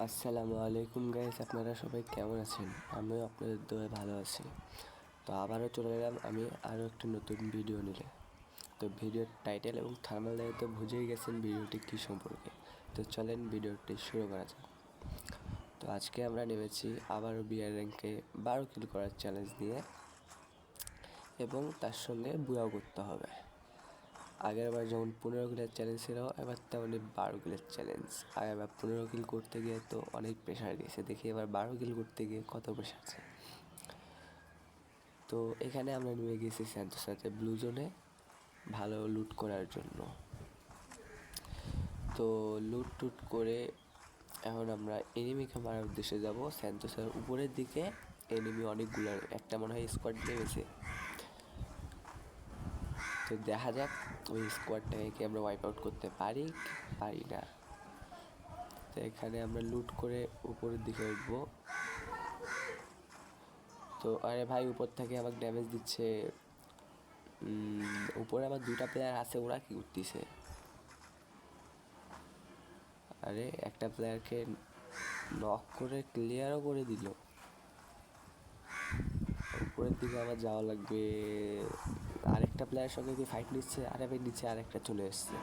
আসসালামু আলাইকুম গাইস আপনারা সবাই কেমন আছেন? আমিও আপনাদের দোয়ে ভালো আছি। তো আবারও চলে এলাম আমি আরও একটা নতুন ভিডিও নিলে তো ভিডিওর টাইটেল এবং থার্মাল দেখে তো বুঝেই গেছেন ভিডিওটি কী সম্পর্কে। তো চলেন ভিডিওটি শুরু করা যাক। তো আজকে আমরা নেমেছি আবারও বিয়ার র্যাঙ্কে বারো কিল করার চ্যালেঞ্জ নিয়ে এবং তার সঙ্গে বুয়াও করতে হবে। আগের বার যেমন পনেরো কিলের চ্যালেঞ্জ ছিল, এবার তেমনই বারো কিলের চ্যালেঞ্জ আগেরবার পনেরো কিল করতে গিয়ে তো অনেক প্রেশার গেছে, দেখি এবার বারো কিল করতে গিয়ে কত প্রেশার আছে। তো এখানে আমরা নেমে গেছি স্যান্তোর সাথে ব্লু জোনে ভালো লুট করার জন্য। তো লুট টুট করে এখন আমরা এনিমিকে মারার উদ্দেশ্যে যাব। স্যান্তোসার উপরের দিকে এনিমি অনেকগুলো, একটা মনে হয় স্কোয়াড নেমেছে। তো দেখা যাক ওই স্কোয়াডটাকে কি আমরা ওয়াইপ আউট করতে পারি পারি না। তো এখানে আমরা লুট করে উপরের দিকে উঠবো। তো আরে ভাই, উপর থেকে আমাকে ড্যামেজ দিচ্ছে। উপরে আমার দুটা প্লেয়ার আছে, ওরা কি করতেছে? আরে, একটা প্লেয়ারকে নক করে ক্লিয়ারও করে দিল। উপরের দিকে আমার যাওয়া লাগবে। আরেকটা প্লেয়ারের সঙ্গে কি ফাইট নিচ্ছে, আর আমি নিচে আরেকটা চলে এসছে।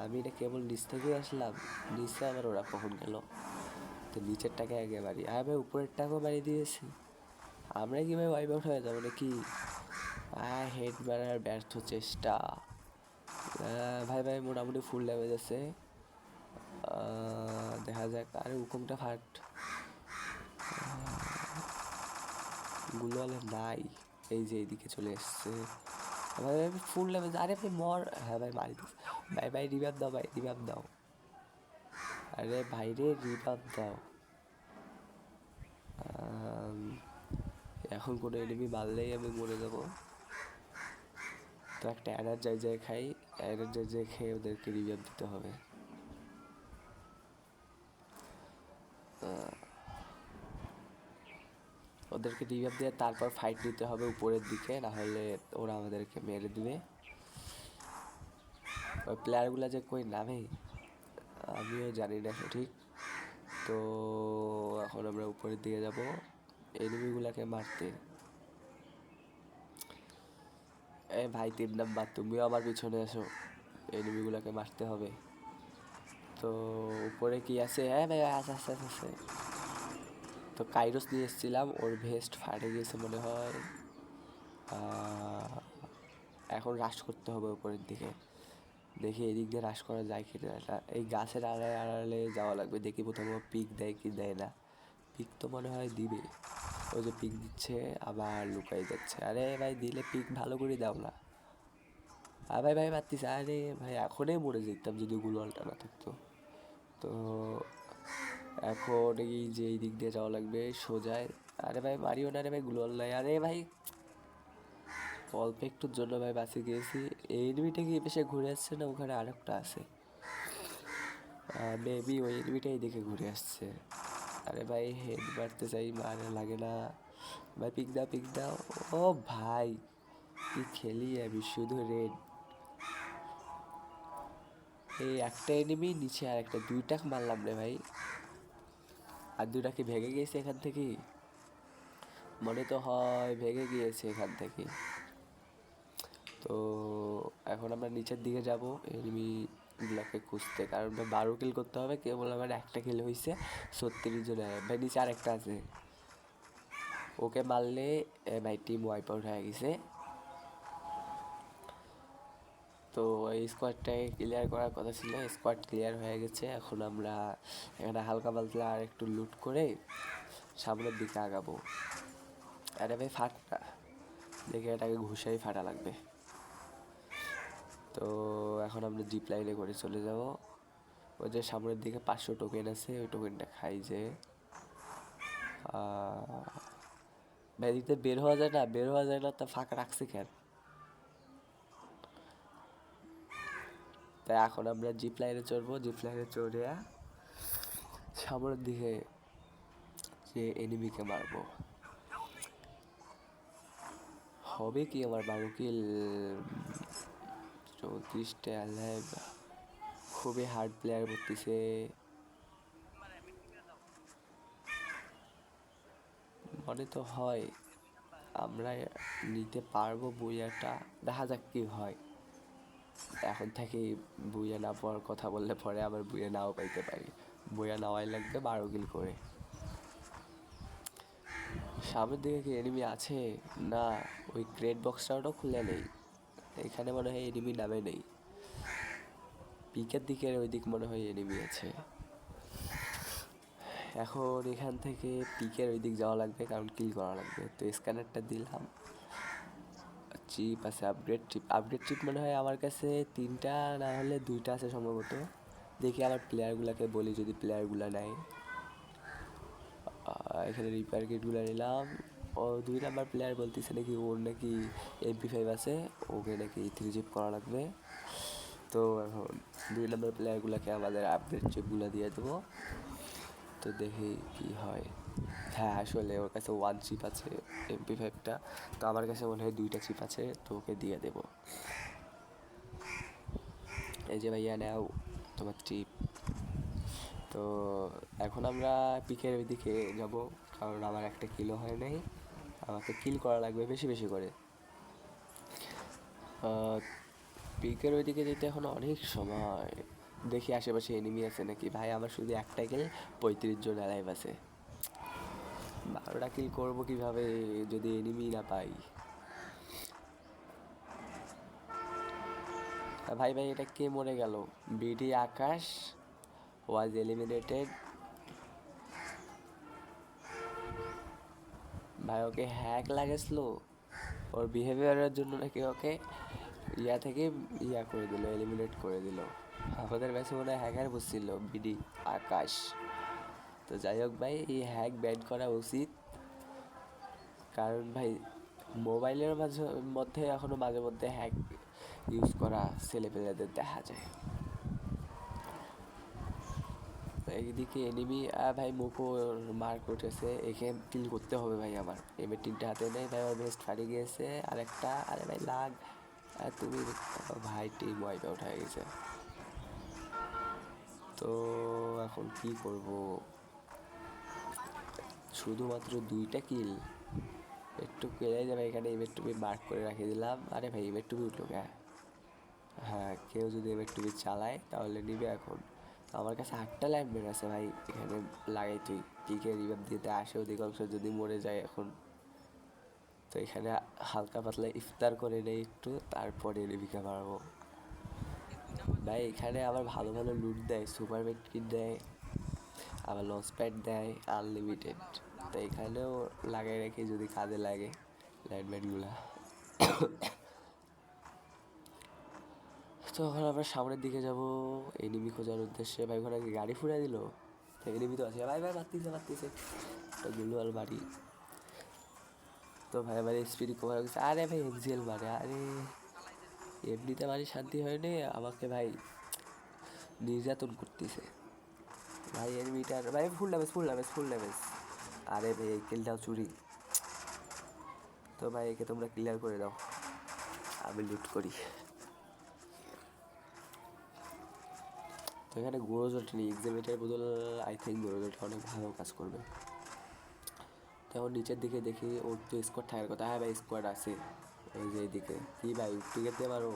আমি এটা কেবল নিচ থেকে আসলাম, নিচে আবার ওরা কখন গেল। তো নিচেরটাকে আগে বাড়ি আর ভাই উপরেরটাকেও বাড়ি দিয়েছি। আমরা কি ভাই ওয়াইপ আউট হয়ে যাব নাকি? আহ হেড মারার ব্যর্থ চেষ্টা। ভাই ভাই, মোটামুটি ফুল ড্যামেজ আছে। দেখা যাক, আরে হুকুমটা ফাট। গুলো নাই। এই যে এইদিকে চলে এসছে। ভাই ফুল ড্যামেজ আরে ভাই, মর। হ্যাঁ ভাই, মারি দিস। ভাই ভাই রিভাব দাও, ভাই রিভাব দাও। আরে ভাই রে রিভাব দাও। এখন কোনো এনিমি মারলেই আমি মরে যাব। তো একটা এনার্জাইজার খাই এনার্জাইজার খেয়ে ওদেরকে রিভাব দিতে হবে। ওদেরকে রিভাব দিয়ে তারপর ফাইট নিতে হবে উপরের দিকে, না হলে ওরা আমাদেরকে মেরে দিবে। ওই প্লেয়ারগুলো যে কই নামে, আমিও জানি না সঠিক। তো এখন আমরা উপরের দিকে যাব। এনিমিগুলোকে মারতে। এ ভাই, তিন নাম্বার, তুমিও আমার পিছনে এসো। এনিমিগুলোকে মারতে হবে। তো উপরে কি আছে? হ্যাঁ ভাই আচ্ছা আচ্ছা আচ্ছা তো কাইরোস নিয়ে এসেছিলাম, ওর ভেস্ট ফাটে গিয়েছে মনে হয় এখন রাশ করতে হবে উপরের দিকে। দেখি এদিক দিয়ে রাশ করা যায় কি না এই গাছের আড়ালে আড়ালে যাওয়া লাগবে, দেখি প্রথমে পিক দেয় কি দেয় না। পিক তো মনে হয় দিবে। ওই যে পিক দিচ্ছে, আবার লুকাই যাচ্ছে। আরে ভাই, দিলে পিক ভালো করে দাও না। আর ভাই ভাই পারতিস আরে ভাই, এখনই মরে যেতাম যদি গুলোয়ালটা না থাকতো। তো এখন এই যে এই দিক দিয়ে যাওয়া লাগবে সোজায় আরে ভাই, মারিও না রে ভাই গুলোয়াল নাই আরে ভাই অল্প একটুর জন্য ভাই, বাসে গিয়েছি এই এনিমিটা কি বেশি ঘুরে আসছে না ওখানে আরেকটা আছে? মেবি ওই এনিমিটাই দেখে ঘুরে আসছে। আরে ভাই হেড মারতে চাই, মারে লাগে না। ভাই পিক দাও পিক দাও। ও ভাই, কি খেলি আমি, শুধু রেড এই একটা এনিমি নিচে আর একটা দুইটা মারলাম রে ভাই। আর দুটা কি ভেঙে গিয়েছে এখান থেকে? মনে তো হয় ভেঙে গিয়েছে এখান থেকে। তো এখন আমরা নিচের দিকে যাব এনিমিগুলোকে খুঁজতে। কারণ বারো কিল করতে হবে, কেবল আমার একটা কিল হয়েছে ছত্রিশ জনে ভাই নিচে আরেকটা আছে। ওকে মারলে ভাই টিম ওয়াইপ আউট হয়ে গেছে। তো এই স্কোয়াডটাকে ক্লিয়ার করার কথা ছিল স্কোয়াড ক্লিয়ার হয়ে গেছে। এখন আমরা এখানে হালকা পাতলা আর একটু লুট করে সামনের দিকে আগাবো। আরে ভাই ফাট না দেখে এটাকে ঘুষাই ফাটা লাগবে। তো এখন আমরা জিপ লাইনে করে চলে যাব। ওই যে সামনের দিকে পাঁচশো টোকেন আছে, ওই টোকেনটা খাই যে। ভাই বের হওয়া যায় না? বের হওয়া যায় না, তা ফাঁকা রাখছে কেন? তাই এখন আমরা জিপ লাইনে চড়বো। জিপ লাইনে চড়ে সামনের দিকে যে এনিমিকে মারবো। হবে কি আমার বাবুকিল চৌত্রিশটা লাইভ খুবই হার্ড প্লেয়ার করতেছে মনে তো হয়, আমরা নিতে পারব বইয়াটা। দেখা যাক কি হয়। এখন থেকে বুইয়া না পাওয়ার কথা বললে পরে আবার বুইয়া নাও পাইতে পারি। বুইয়া নেওয়াই লাগবে বারো কিল করে। সামনের দিকে কি এনিমি আছে? না, ওই ক্রেট বক্সটাও খুলে নেই। এখানে মনে হয় এনিমি নামে নেই। পিকের দিকের ওই দিক মনে হয় এনিমি আছে। এখন এখান থেকে পিকের ওই দিক যাওয়া লাগবে, কারণ কিল করা লাগবে। তো স্ক্যানারটা দিলাম। চিপ আছে আপগ্রেড চিপ আপগ্রেড চিপ মনে হয় আমার কাছে তিনটা, না হলে দুইটা আছে সম্ভবত। দেখি আমার প্লেয়ারগুলোকে বলি যদি প্লেয়ারগুলো নেয় এখানে রিপেয়ার কিটগুলো নিলাম। ও, দুই নাম্বার প্লেয়ার বলতেছে নাকি ওর নাকি এমপি ফাইভ আছে, ওকে নাকি থ্রি জিপ করা লাগবে। তো এখন দুই নাম্বার প্লেয়ারগুলোকে আমাদের আপডেট চিপগুলো দিয়ে দেবো। তো দেখি কি হয়। হ্যাঁ আসলে ওর কাছে ওয়ান চিপ আছে এমপি ফাইভটা তো আমার কাছে মনে হয় দুইটা চিপ আছে, তো ওকে দিয়ে দেবো। এই যে ভাইয়া, নাও তোমার চিপ তো এখন আমরা পিকের ওইদিকে যাব, কারণ আমার একটা কিলো হয় নাই। আমাকে কিল করা লাগবে বেশি বেশি করে। পিকের ওইদিকে যেতে এখন অনেক সময়। দেখি আশেপাশে এনিমি আছে নাকি? ভাই, আমার শুধু একটা গেলে পঁয়ত্রিশ জন অ্যালাইভ আছে। বারোটা কিল করব কীভাবে যদি এনিমি না পাই। ভাই ভাই, এটা কে মরে গেল? বিডি আকাশ ওয়াজ এলিমিনেটেড ভাই, ওকে হ্যাক লাগেছিল? ওর বিহেভিয়ারের জন্য নাকি ওকে ইয়া থেকে ইয়া করে দিল এলিমিনেট করে দিল। আমাদের ব্যাচে মনে হয় হ্যাকার বসছিল বিডি আকাশ। তো যাই হোক ভাই, এই হ্যাক ব্যান করা উচিত। কারণ ভাই মোবাইলের মাঝে, মধ্যে এখনও মাঝে মধ্যে হ্যাক ইউজ করা ছেলেপেলেদের দেখা যায়। এইদিকে এনিমি ভাই মুখো মার্ক উঠেছে, একে কিল করতে হবে ভাই আমার। এমের তিনটা হাতে নেই ভাই, আমার বেস্ট ফাড়ি গিয়েছে আর একটা আরে ভাই লাগ। আর তুমি ভাই টিম ওয়াইপ হয়ে গেছে। তো এখন কি করব? শুধুমাত্র দুইটা কিল একটু কেড়ে যাবে এখানে এমের টুপি মার্ক করে রাখে দিলাম। আরে ভাই এমের টুপি উঠল কে? হ্যাঁ কেউ যদি এমের টুপি চালায়, তাহলে নিবে এখন। আমার কাছে আটটা ল্যান্ডমেট আছে ভাই, এখানে লাগাই তুই। পিকে রিভার দিতে আসে, অধিকাংশ যদি মরে যায় এখন। তো এখানে হালকা পাতলা ইফতার করে নেই একটু, তারপরে রিভিকে মারবো ভাই, এখানে আবার ভালো ভালো লুট দেয় সুপার কিট দেয়। আবার লঞ্চ প্যাড দেয় আনলিমিটেড তো এখানেও লাগাই রেখে যদি কাজে লাগে লাইট ল্যান্ডম্যানগুলা তো এখন আমরা সামনের দিকে যাব এনিমি খোঁজার উদ্দেশ্যে। ভাই ওখানে গাড়ি ফুরাই দিল? তো এনিমি তো আছে। ভাই ভাই মারতিছে মারতিছে তো গুলুয়াল বাড়ি। তো ভাই আমার স্পিড কভার গেছে। আরে ভাই এক্সিএল মারে আরে, এমনিতে বাড়ি শান্তি হয়নি। আমাকে ভাই নির্যাতন করতেছে। ভাই এনিমিটার ভাই full damage full damage full damage আরে ভাই, এই কিলটাও চুরি। তো ভাই, একে তোমরা ক্লিয়ার করে দাও। আমি লুট করি। তো এখানে গোরোজট নেই এক্সামিটার বদল আই থিঙ্ক গোরোজট অনেক ভালো কাজ করবে। তো নিচের দিকে দেখি, ওর তো স্কোয়াড থাকার কথা। হ্যাঁ ভাই স্কোয়াড আছে। এই যে এইদিকে। কি ভাই টিকে দিতে পারো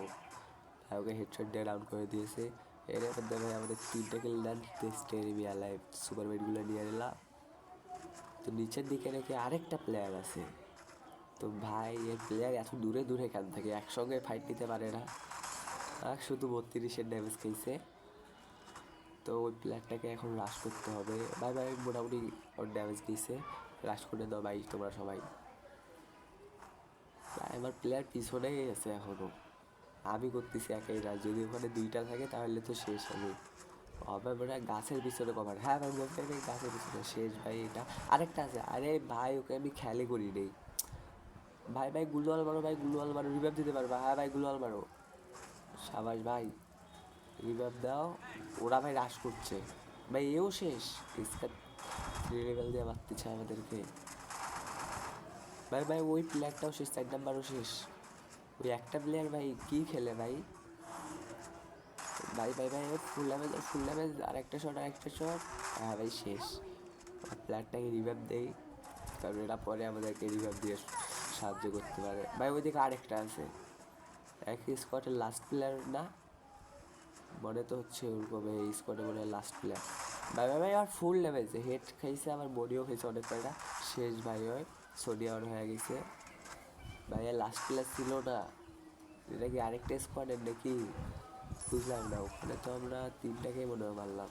ভাই ওকে হেডশট দিয়ে ডাউন করে দিয়েছে। এর মধ্যে ভাই আমাদের তিনটে কিল ডান স্টেরিবি লাইভ সুপার বেডগুলো নিয়ে নিলাম। তো নিচের দিকে নাকি আরেকটা প্লেয়ার আছে। তো ভাই এর প্লেয়ার এত দূরে দূরে এখান থেকে একসঙ্গে ফাইট নিতে পারে না। আর শুধু বত্রিশের ড্যামেজ খেয়েছে তো ওই প্লেয়ারটাকে এখন রাশ করতে হবে। ভাই ভাই, মোটামুটি ওর ড্যামেজ দিয়েছে রাশ করে দাও ভাই তোমরা সবাই। আমার প্লেয়ার পিছনেই আছে এখনও। আমি করতেছি একাই রাশ যদি ওখানে দুইটা থাকে, তাহলে তো শেষ হবে। হবে মানে গাছের পিছনে কভার। হ্যাঁ ভাই বলতে ভাই গাছের পিছনে। শেষ, ভাই, এটা। আরেকটা আছে। আরে, ভাই, ওকে আমি খেয়ালই করি নেই। ভাই ভাই গুলোয়াল মারো, ভাই গুলোয়াল মারো। রিভাইভ দিতে পারবা। হ্যাঁ ভাই গুলোয়াল মারো। সাবাস, ভাই রিভাইভ দাও। ওরা, ভাই রাশ করছে। ভাই, এও শেষ। ইসকা থ্রি লেভেল দিয়ে মারতেছে আমাদেরকে। ভাই ভাই, ওই প্লেয়ারটাও শেষ, চার নাম্বারও শেষ। ওই একটা প্লেয়ার ভাই কি খেলে ভাই? ভাই ভাই ভাই ফুল ড্যামেজ ফুল ড্যামেজ আর একটা শট আর একটা শট হ্যাঁ ভাই, শেষ। প্লেয়ারটাকে রিভাইভ দেই। কারণ এটা পরে আমাদেরকে রিভাইভ দিয়ে সাহায্য করতে পারে। ভাই, ওইদিকে আরেকটা আছে। একই স্কোয়াডের লাস্ট প্লেয়ার না? মনে তো হচ্ছে ওরকম এই স্কোয়াডে মনে হয় লাস্ট প্লেয়ার ভাই ভাই ভাই আমার ফুল লেভেলছে হেড খাইছে, আমার বডিও খাইছে অনেক কয়টা শেষ ভাই হয় সোডিয়া হয়ে গেছে। ভাই লাস্ট প্লেয়ার ছিল না এটা কি আরেকটা স্কোয়াডের নাকি? বুঝলাম না, ওখানে তো আমরা তিনটাকেই মনে হয় মারলাম।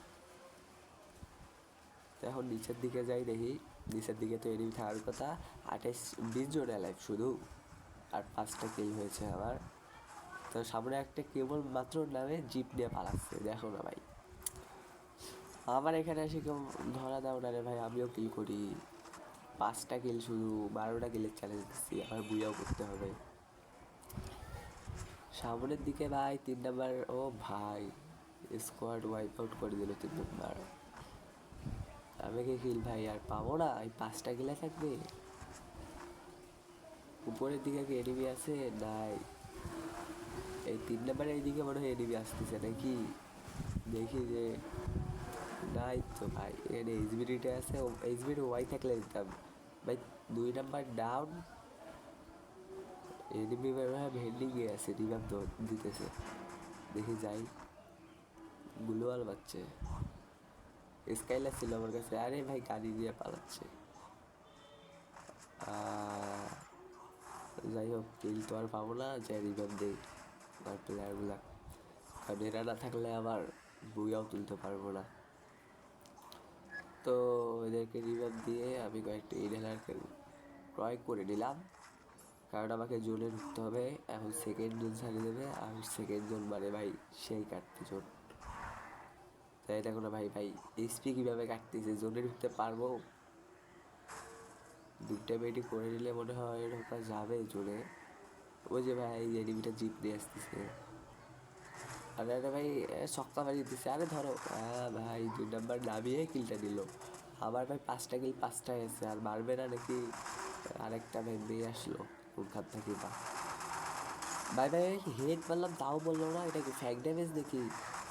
এখন নিচের দিকে যাই দেখি। নিচের দিকে তো এনিমি থাকার কথা। আঠাইশ বিশ জন লাইফ শুধু। আর পাঁচটা কিল হয়েছে আমার তো সামনে একটা কেবল মাত্র নামে জিপ নিয়ে পালাচ্ছে, দেখো না ভাই। আমার এখানে এসে কেউ ধরা দাও না রে ভাই, আমিও কিল করি। পাঁচটা কিল শুধু, বারোটা কিলের চ্যালেঞ্জ দিচ্ছি, আবার বুঝাও করতে হবে। সামনের দিকে ভাই, তিন নাম্বার, ও ভাই স্কোয়াড ওয়াইপ আউট করে দিল তিন নাম্বার। আমি কি কিল ভাই, আর পাবো না? এই পাঁচটা কিলে থাকবে। উপরের দিকে কি এনিমি আছে? নাই। এই তিন নাম্বারের এইদিকে মনে হয় এনিমি আসতেছে নাকি? দেখি যে, নাই তো ভাই, এখানে এইচবিডিটা আছে এইচবিডি ওয়াই থাকলে দিতাম। ভাই, দুই নাম্বার ডাউন এনিমি ভাই ভেন্ডিং আছে রিভাব দিতেছে। দেখি যাই। গুলোয়াল বাচ্চে। স্কাইলার ছিল আমার কাছে। আরে ভাই, গাড়ি দিয়ে পালাচ্ছে। যাই হোক কিল তো আর পাবো না যে রিভাব দেই। আমার প্লেয়ারগুলা কারণ এরা না থাকলে আবার বুইয়াও তুলতে পারব না। তো এদেরকে রিভাব দিয়ে আমি কয়েকটা ইনহেলারকে ক্রয় করে নিলাম। কারণ আমাকে জোনে ঢুকতে হবে। এখন সেকেন্ড জোন ছাড়িয়ে দেবে। আর সেকেন্ড জোন মানে ভাই সেই কাটতে জোন তাই দেখো না ভাই ভাই এইচপি কীভাবে কাটতেছে? জোনে ঢুকতে পারব? দুটা বেটি করে নিলে মনে হয় ঢোকা যাবে জোনে ওই যে ভাই এই এনিমিটা জিপ নিয়ে আসতেছে। আরে আরে ভাই সক্কা মারি দিতেছে আরে ধরো হ্যাঁ ভাই, দুই নাম্বার নামিয়ে কিলটা দিল। আবার ভাই পাঁচটা কিল পাঁচটা এসে আর মারবে না নাকি? আরেকটা ভাই নিয়ে আসলো কোনখান থেকে বা। ভাই ভাই হেড মারলাম তাও বলল না, এটা কি ফ্যাক ড্যামেজ নাকি?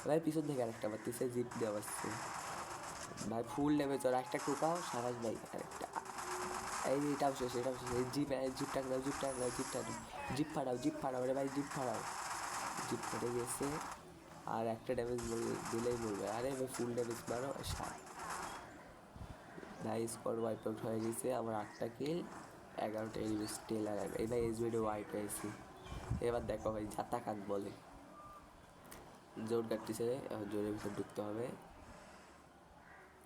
ভাই, পিছন থেকে আরেকটা মারতেছে জিপ দিয়ে আসছে ভাই ফুল ড্যামেজ আর একটা টোকাও সারাজ ভাই, আরেকটা। এই এটাও শেষ এটাও শেষ জিপ জিপ টাকলাও জিপ টাকলাও জিপ ফাড়াও জিপ ফাড়াও রে ভাই জিপ ফাড়াও জিপ ফেটে গেছে। আর একটা ড্যামেজ দিলেই মরবে আরে ভাই ফুল ড্যামেজ মারো সাত ভাই স্কোয়াড ওয়াইপ আউট হয়ে গেছে। আমার আটটা কিল এগারোটা এনিমি স্টেল আর এই ভাই এস ভিডিও ওয়াইপ হয়েছি। এবার দেখো ভাই, যাতা কাক বলে। জোর এখন জোরের ভিতরে ঢুকতে হবে।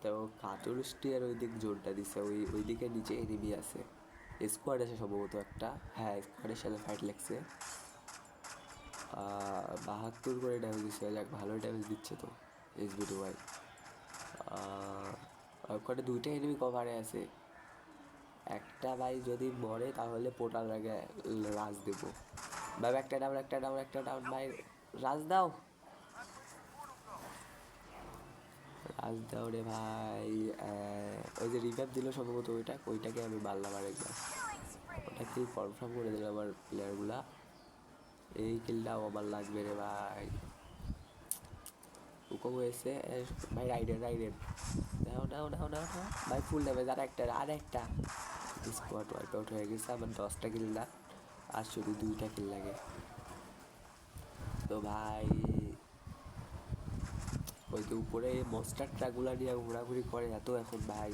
তো কাতুরুষ্টি আর ওই দিক জোরটা দিছে, ওই ওই দিকে নিচে এনিমি আছে। স্কোয়াড আছে সম্ভবত একটা। হ্যাঁ স্কোয়াডের সাথে ফাইট লাগছে। বাহাত্তর করে ড্যামেজ দিচ্ছে, যাক ভালোই ড্যামেজ দিচ্ছে তো এস বি টু ওয়াই ওখানে দুইটা এনিমি কভারে আছে। একটা ভাই যদি মরে, তাহলে পোটাল আগে রাজ দেবো। ভাই, একটা ডাউন একটা ডাউন একটা ডাউন ভাই, রাজ দাও। রাজ দাও রে ভাই ওই যে রিভাইভ দিল সম্ভবত ওইটা, ওইটাকে আমি মারলাম আরেকবার ওটা কি কনফার্ম করে দিল আমার প্লেয়ারগুলা এই কিলটাও আমার লাগবে রে ভাই। হুকম হয়েছে ভাই রাইডের রাইডের নাও নাও নাও নাও নাও ভাই ফুল ড্যামেজ আর একটা আর একটা। স্কোয়াড ওয়াইপ আউট হয়ে গেছে আমার দশটা কিল না। আর শুধু দুইটা কিল লাগে। তো ভাই ওই যে উপরে মস্টার ট্রাকগুলো নিয়ে ঘোরাঘুরি করে এত এখন ভাই।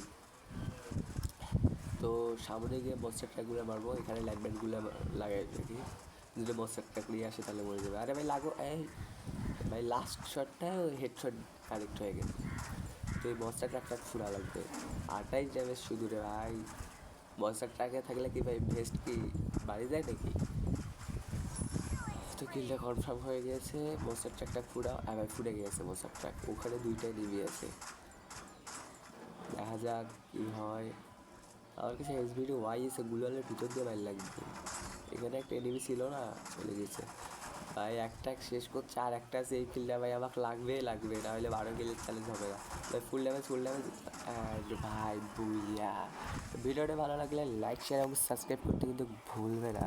তো সামনে গিয়ে মস্টার ট্রাকগুলো মারবো এখানে লাইনম্যানগুলো লাগাই দেখি যদি মস্টার ট্রাক নিয়ে আসে তাহলে মরে যাবে আরে ভাই লাগো, এই ভাই লাস্ট শটটা হেডশট কানেক্ট হয়ে গেছে। তো এই মস্টার ট্রাকটা ফুরা লাগবে। আটাই ড্যামেজ শুধু রে ভাই। মস্টার ট্রাকে থাকলে কি ভাই ভেস্ট কি বাড়ি যায় নাকি? তো কিলটা কনফার্ম হয়ে গেছে মস্টার ট্রাকটা ফুরা আর ভাই ফুটে গেছে মস্টার ট্রাক ওখানে দুইটাই নিবি আছে। দেখা যাক কি হয়। আমার কাছে এস ভিডিও ওয়াই এসে গুলালের ভিতর দিয়ে ভাই লাগবে। এখানে একটা এনিমি ছিল না, চলে গেছে। ভাই, একটা শেষ করছে, আর একটা আছে এই কিলটা ভাই আমাকে লাগবেই লাগবে, না হলে বারো কিলের চ্যালেঞ্জ হবে না। ভাই ফুল ড্যামেজ ফুল ড্যামেজ ভাই, বুইয়া। ভিডিওটা ভালো লাগলে লাইক শেয়ার এবং সাবস্ক্রাইব করতে কিন্তু ভুলবে না।